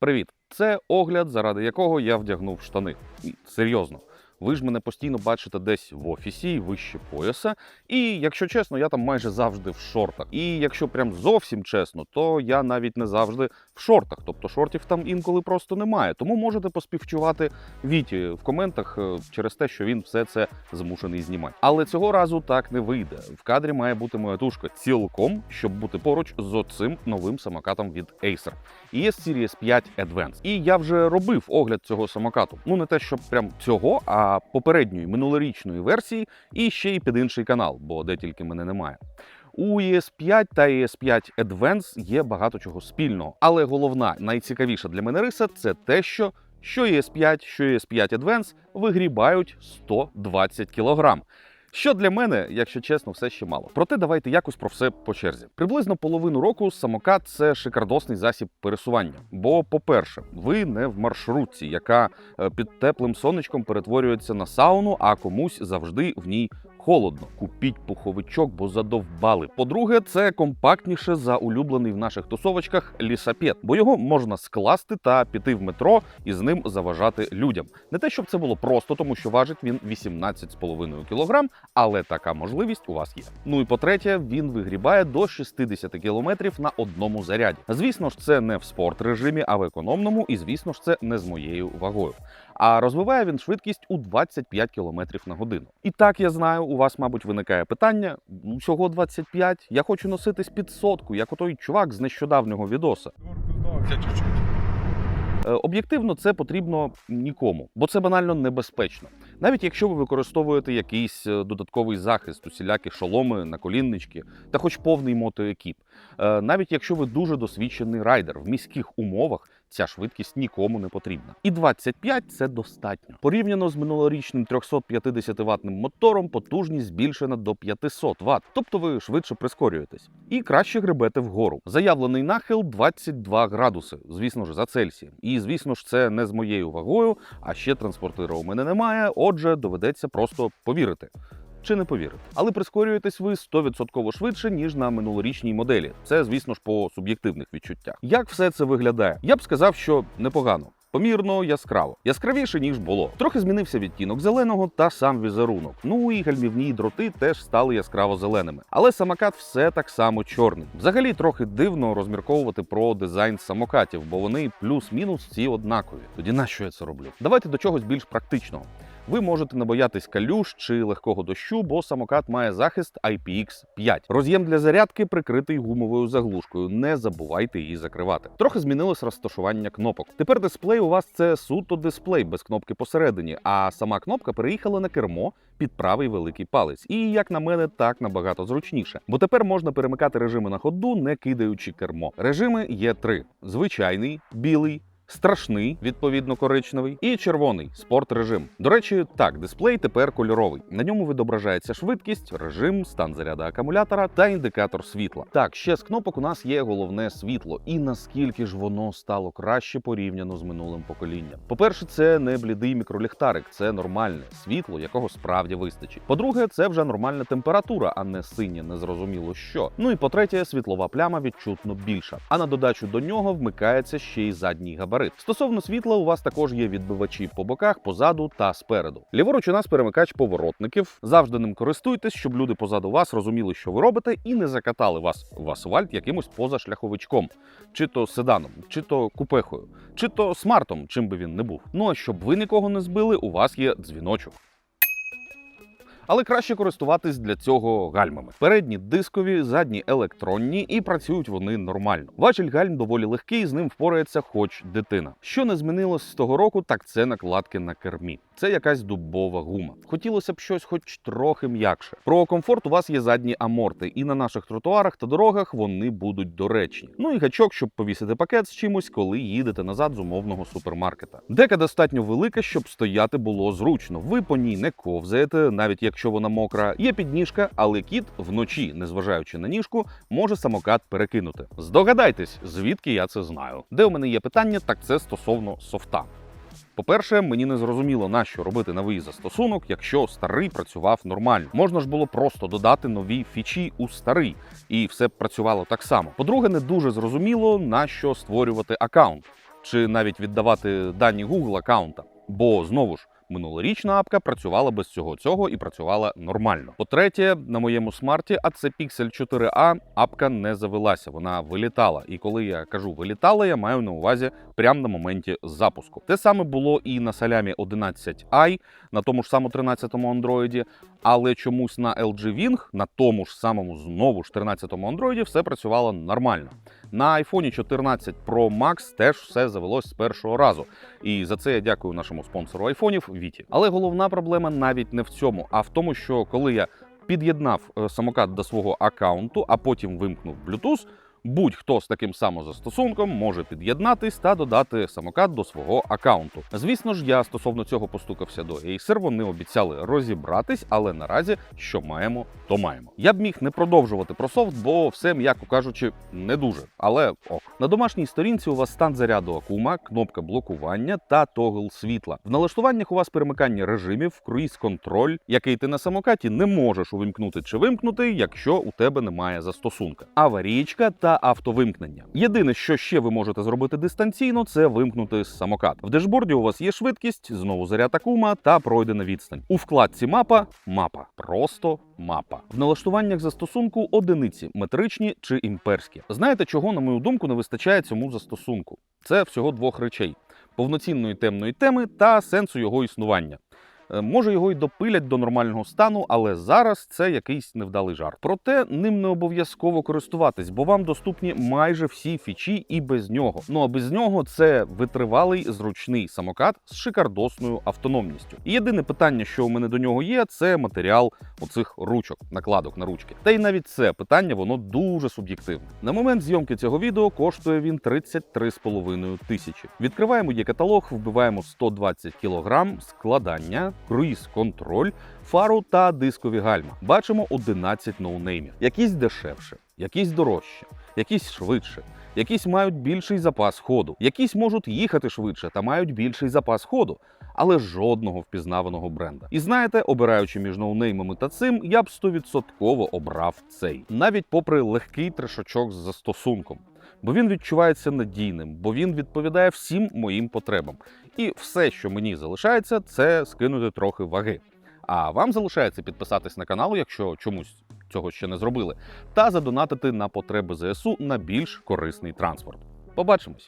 Привіт! Це огляд, заради якого я вдягнув штани. Серйозно. Ви ж мене постійно бачите десь в офісі і вище пояса. І якщо чесно, я там майже завжди в шортах. І якщо прям зовсім чесно, то я навіть не завжди в шортах. Тобто шортів там інколи просто немає. Тому можете поспівчувати Віті в коментах е, через те, що він все це змушений знімати. Але цього разу так не вийде. В кадрі має бути моя тушка цілком, щоб бути поруч з оцим новим самокатом від Acer. ES Series 5 Advance. І я вже робив огляд цього самокату. Ну не те, що прям цього, а попередньої минулорічної версії, і ще й під інший канал, бо де тільки мене немає. У ES5 та ES5 Advance є багато чого спільного, але головна, найцікавіша для мене риса це те, що що ES5, що ES5 Advance вигрібають 120 кг. Що для мене, якщо чесно, все ще мало. Проте давайте якось про все по черзі. Приблизно половину року самокат це шикардосний засіб пересування. Бо, по-перше, ви не в маршрутці, яка е, під теплим сонечком перетворюється на сауну, а комусь завжди в ній холодно. Купіть пуховичок, бо задовбали. По-друге, це компактніше за улюблений в наших тусовочках лісапет, бо його можна скласти та піти в метро і з ним заважати людям. Не те, щоб це було просто, тому що важить він 18,5 кг, але така можливість у вас є. Ну і по-третє, він вигрібає до 60 км на одному заряді. Звісно ж, це не в спорт режимі, а в економному, і звісно ж, це не з моєю вагою. А розвиває він швидкість у 25 км на годину. І так я знаю, у вас, мабуть, виникає питання: «Ну, всього 25, я хочу носитись під сотку, як отой чувак з нещодавнього відоса. Е, Об'єктивно це потрібно нікому, бо це банально небезпечно. Навіть якщо ви використовуєте якийсь е, додатковий захист, усілякі шоломи, наколіннички та хоч повний мотоекіп. Е, Навіть якщо ви дуже досвідчений райдер в міських умовах, ця швидкість нікому не потрібна. І 25 це достатньо. Порівняно з минулорічним 350 ватним мотором, потужність збільшена до 500 Вт, тобто ви швидше прискорюєтесь. І краще гребете вгору. Заявлений нахил 22 градуси, звісно ж, за Цельсієм. І звісно ж, це не з моєю вагою, а ще транспортира у мене немає. Отже, доведеться просто повірити. Чи не повірити, але прискорюєтесь ви 100% швидше ніж на минулорічній моделі. Це, звісно ж, по суб'єктивних відчуттях. Як все це виглядає? Я б сказав, що непогано. Помірно яскраво, яскравіше ніж було. Трохи змінився відтінок зеленого та сам візерунок. Ну і гальмівні дроти теж стали яскраво зеленими. Але самокат все так само чорний. Взагалі трохи дивно розмірковувати про дизайн самокатів, бо вони плюс-мінус всі однакові. Тоді на що я це роблю? Давайте до чогось більш практичного. Ви можете не боятись калюш чи легкого дощу, бо самокат має захист IPX5. Роз'єм для зарядки прикритий гумовою заглушкою. Не забувайте її закривати. Трохи змінилось розташування кнопок. Тепер дисплей у вас це суто дисплей без кнопки посередині, а сама кнопка переїхала на кермо під правий великий палець. І як на мене, так набагато зручніше. Бо тепер можна перемикати режими на ходу, не кидаючи кермо. Режими є три: звичайний, білий. Страшний, відповідно коричневий, і червоний спорт режим. До речі, так, дисплей тепер кольоровий. На ньому відображається швидкість, режим, стан заряду акумулятора та індикатор світла. Так, ще з кнопок у нас є головне світло, і наскільки ж воно стало краще порівняно з минулим поколінням. По-перше, це не блідий мікроліхтарик, це нормальне світло, якого справді вистачить. По-друге, це вже нормальна температура, а не синє, незрозуміло що. Ну і по-третє, світлова пляма відчутно більша. А на додачу до нього вмикається ще й задній габарит. Стосовно світла, у вас також є відбивачі по боках, позаду та спереду. Ліворуч у нас перемикач поворотників. Завжди ним користуйтесь, щоб люди позаду вас розуміли, що ви робите, і не закатали вас в асфальт якимось позашляховичком, чи то седаном, чи то купехою, чи то смартом, чим би він не був. Ну а щоб ви нікого не збили, у вас є дзвіночок. Але краще користуватись для цього гальмами. Передні дискові, задні електронні, і працюють вони нормально. Важіль гальм доволі легкий, з ним впорається хоч дитина. Що не змінилось з того року, так це накладки на кермі. Це якась дубова гума. Хотілося б щось, хоч трохи м'якше. Про комфорт у вас є задні аморти, і на наших тротуарах та дорогах вони будуть доречні. Ну і гачок, щоб повісити пакет з чимось, коли їдете назад з умовного супермаркета. Дека достатньо велика, щоб стояти було зручно. Ви по ній не ковзаєте, навіть якщо вона мокра. Є підніжка, але кіт вночі, незважаючи на ніжку, може самокат перекинути. Здогадайтесь, звідки я це знаю. Де у мене є питання, так це стосовно софта. По-перше, мені не зрозуміло, на що робити новий застосунок, якщо старий працював нормально. Можна ж було просто додати нові фічі у старий, і все б працювало так само. По-друге, не дуже зрозуміло, на що створювати аккаунт. чи навіть віддавати дані Google аккаунта. Бо знову ж минулорічна апка працювала без цього цього і працювала нормально. По-третє, на моєму смарті, а це Pixel 4a, апка не завелася, вона вилітала. І коли я кажу вилітала, я маю на увазі прямо на моменті запуску. Те саме було і на Salamі 11i, на тому ж самому 13-му андроїді, але чомусь на LG Wing, на тому ж самому знову ж 13-му андроїді, все працювало нормально. На iPhone 14 Pro Max теж все завелось з першого разу. І за це я дякую нашому спонсору айфонів Віті. Але головна проблема навіть не в цьому, а в тому, що коли я під'єднав е, самокат до свого аккаунту, а потім вимкнув Bluetooth, будь-хто з таким самозастосунком може під'єднатись та додати самокат до свого аккаунту. Звісно ж, я стосовно цього постукався до Acer, Вони обіцяли розібратись, але наразі що маємо, то маємо. Я б міг не продовжувати про софт, бо все, м'яко кажучи, не дуже. Але ок. На домашній сторінці у вас стан заряду акума, кнопка блокування та тогл світла. В налаштуваннях у вас перемикання режимів, круїз-контроль, який ти на самокаті не можеш увімкнути чи вимкнути, якщо у тебе немає застосунка. Аварійка та автовимкнення. Єдине, що ще ви можете зробити дистанційно, це вимкнути самокат. В дешборді у вас є швидкість, знову заряд акума та пройдена відстань. У вкладці мапа мапа. Просто мапа. В налаштуваннях застосунку одиниці метричні чи імперські. Знаєте, чого, на мою думку, не вистачає цьому застосунку? Це всього двох речей: повноцінної темної теми та сенсу його існування. Е, Може, його й допилять до нормального стану, але зараз це якийсь невдалий жарт. Проте ним не обов'язково користуватись, бо вам доступні майже всі фічі і без нього. Ну а без нього це витривалий зручний самокат з шикардосною автономністю. І єдине питання, що у мене до нього є, це матеріал оцих ручок, накладок на ручки. Та й навіть це питання воно дуже суб'єктивне. На момент зйомки цього відео коштує він 33,5 тисячі. Відкриваємо є каталог, вбиваємо 120 кг, складання, круїз-контроль, фару та дискові гальма. Бачимо 11 ноунеймів. Якісь дешевше, якісь дорожче, якісь швидше. Якісь мають більший запас ходу, якісь можуть їхати швидше та мають більший запас ходу, але жодного впізнаваного бренда. І знаєте, обираючи між ноунеймами та цим, я б 100% обрав цей, навіть попри легкий трешочок з застосунком. Бо він відчувається надійним, бо він відповідає всім моїм потребам. І все, що мені залишається, це скинути трохи ваги. А вам залишається підписатись на канал, якщо чомусь цього ще не зробили, та задонатити на потреби ЗСУ на більш корисний транспорт. Побачимось!